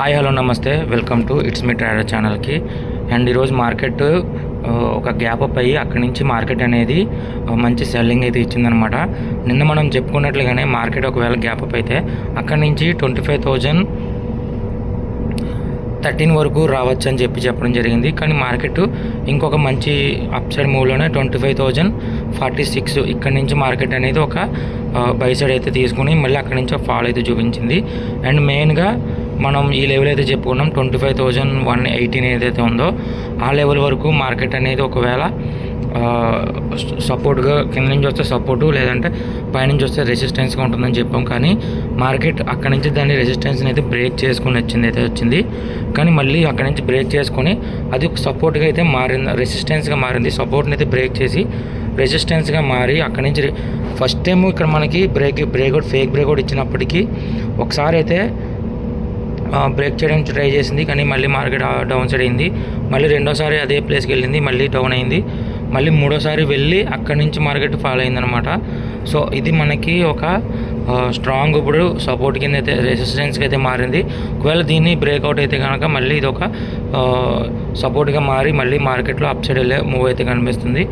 Hi hello నమస్తే. Welcome to it's me trader ఛానల్కి. And ఈరోజు మార్కెట్ ఒక గ్యాప్ అప్ అయ్యి అక్కడి నుంచి మార్కెట్ అనేది మంచి సెల్లింగ్ అయితే ఇచ్చిందనమాట. నిన్న మనం చెప్పుకున్నట్లుగానే మార్కెట్ ఒకవేళ గ్యాప్ అప్ అయితే అక్కడి నుంచి ట్వంటీ ఫైవ్ థౌజండ్ థర్టీన్ వరకు రావచ్చు అని చెప్పి చెప్పడం జరిగింది. కానీ మార్కెట్ ఇంకొక మంచి up side మూవ్లోనే twenty five thousand forty six ఇక్కడ నుంచి మార్కెట్ అనేది ఒక బై సైడ్ అయితే తీసుకుని మళ్ళీ అక్కడి నుంచి ఫాల్ అయితే చూపించింది. అండ్ మెయిన్గా మనం ఈ లెవెల్ అయితే చెప్పుకున్నాం. Twenty five thousand one eighteen ఏదైతే ఉందో ఆ లెవెల్ వరకు మార్కెట్ అనేది ఒకవేళ సపోర్ట్గా కింద నుంచి వస్తే సపోర్టు లేదంటే పైనుంచి వస్తే రెసిస్టెన్స్గా ఉంటుందని చెప్పాం. కానీ మార్కెట్ అక్కడి నుంచి దాన్ని రెసిస్టెన్స్ని అయితే బ్రేక్ చేసుకుని వచ్చింది అయితే వచ్చింది. కానీ మళ్ళీ అక్కడి నుంచి బ్రేక్ చేసుకొని అది ఒక సపోర్ట్గా అయితే మారింది రెసిస్టెన్స్గా మారింది. సపోర్ట్ని అయితే బ్రేక్ చేసి రెసిస్టెన్స్గా మారి అక్కడి నుంచి ఫస్ట్ టైం ఇక్కడ మనకి బ్రేక్ బ్రేక్అవుట్ ఫేక్ బ్రేక్అవుట్ ఇచ్చినప్పటికీ ఒకసారి అయితే బ్రేక్ చేయడానికి ట్రై చేసింది కానీ మళ్ళీ మార్కెట్ డౌన్ సైడ్ అయింది. మళ్ళీ రెండోసారి అదే ప్లేస్కి వెళ్ళింది మళ్ళీ డౌన్ అయింది. మళ్ళీ మూడోసారి వెళ్ళి అక్కడి నుంచి మార్కెట్ ఫాలో అయిందనమాట సో ఇది మనకి ఒక స్ట్రాంగ్ ఇప్పుడు సపోర్ట్ కింద అయితే రెసిస్టెన్స్కి అయితే మారింది. ఒకవేళ దీన్ని బ్రేక్అవుట్ అయితే కనుక మళ్ళీ ఇది ఒక సపోర్ట్గా మారి మళ్ళీ మార్కెట్లో అప్ సైడ్ వెళ్ళే మూవ్ అయితే కనిపిస్తుంది.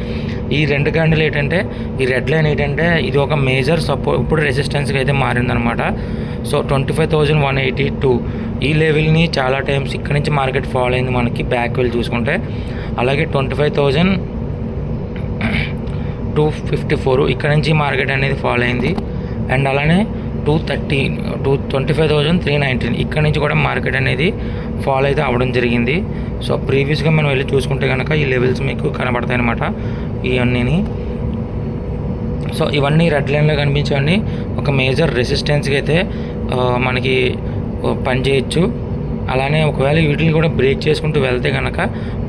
ఈ రెండు క్యాండిల్ ఏంటంటే ఈ రెడ్ లైన్ ఏంటంటే ఇది ఒక మేజర్ సపోర్ట్ ఇప్పుడు రెసిస్టెన్స్కి అయితే మారిందనమాట. So twenty five thousand one eighty two ఈ లెవెల్ని చాలా టైమ్స్ ఇక్కడ నుంచి మార్కెట్ ఫాలో అయింది మనకి బ్యాక్ వెళ్ళి చూసుకుంటే. అలాగే twenty five thousand two fifty four ఇక్కడ నుంచి మార్కెట్ అనేది ఫాలో అయింది. అండ్ అలానే two thirty two twenty five thousand three nineteen ఇక్కడ నుంచి కూడా మార్కెట్ అనేది ఫాలో అయితే అవ్వడం జరిగింది. సో ప్రీవియస్గా మనం వెళ్ళి చూసుకుంటే కనుక ఈ లెవెల్స్ మీకు కనబడతాయి అనమాట ఇవన్నీని సో ఇవన్నీ రెడ్ లైన్లో కనిపించండి ఒక మేజర్ రెసిస్టెన్స్కి అయితే మనకి పనిచేయచ్చు అలానే ఒకవేళ వీటిని కూడా బ్రేక్ చేసుకుంటూ వెళ్తే కనుక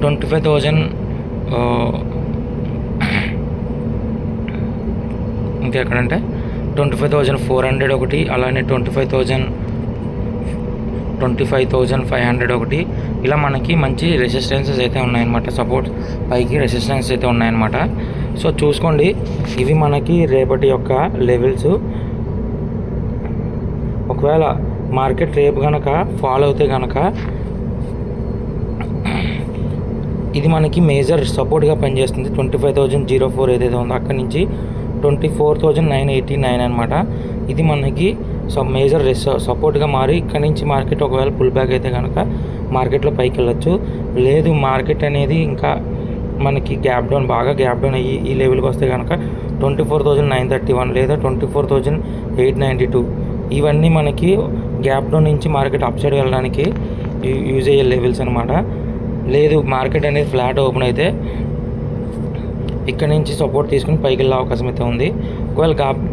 twenty five thousand ఇంకెక్కడంటే twenty five thousand four hundred ఒకటి అలానే twenty five thousand twenty five thousand five hundred ఒకటి. ఇలా మనకి మంచి రెసిస్టెన్సెస్ అయితే ఉన్నాయన్నమాట. సపోర్ట్ పైకి రెసిస్టెన్స్ అయితే ఉన్నాయన్నమాట. సో చూసుకోండి ఇవి మనకి రేపటి యొక్క లెవెల్స్ ఒకవేళ మార్కెట్ రేపు కనుక ఫాలో అవుతే కనుక ఇది మనకి మేజర్ సపోర్ట్గా పనిచేస్తుంది. Twenty five thousand zero four ఏదైతే ఉందో అక్కడి నుంచి twenty four thousand nine eighty nine అనమాట ఇది మనకి సో మేజర్ రెస్ సపోర్ట్గా మారి ఇక్కడ నుంచి మార్కెట్ ఒకవేళ పుల్ బ్యాక్ అయితే కనుక మార్కెట్లో పైకి వెళ్ళొచ్చు. లేదు మార్కెట్ అనేది ఇంకా మనకి గ్యాప్ డౌన్ బాగా గ్యాప్ డౌన్ అయ్యి ఈ లెవెల్కి వస్తే కనుక twenty four thousand nine thirty one లేదా twenty four thousand eight ninety two. ఇవన్నీ మనకి గ్యాప్ డౌన్ నుంచి మార్కెట్ అప్ సైడ్ వెళ్ళడానికి యూజ్ అయ్యే లెవెల్స్ అనమాట లేదు మార్కెట్ అనేది ఫ్లాట్ ఓపెన్ అయితే ఇక్కడ నుంచి సపోర్ట్ తీసుకుని పైకి వెళ్ళే అవకాశం అయితే ఉంది. ఒకవేళ గ్యాప్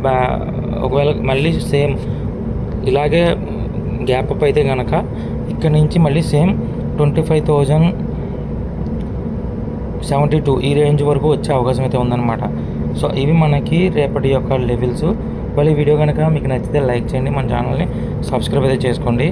ఒకవేళ మళ్ళీ సేమ్ ఇలాగే గ్యాప్ అప్ అయితే కనుక ఇక్కడ నుంచి మళ్ళీ same twenty five thousand seventy two ఈ రేంజ్ వరకు వచ్చే అవకాశం అయితే ఉందన్నమాట. సో ఇవి మనకి రేపటి యొక్క లెవెల్స్ మళ్ళీ వీడియో కనుక మీకు నచ్చితే లైక్ చేయండి మన ఛానల్ని సబ్స్క్రైబ్ అయితే చేసుకోండి.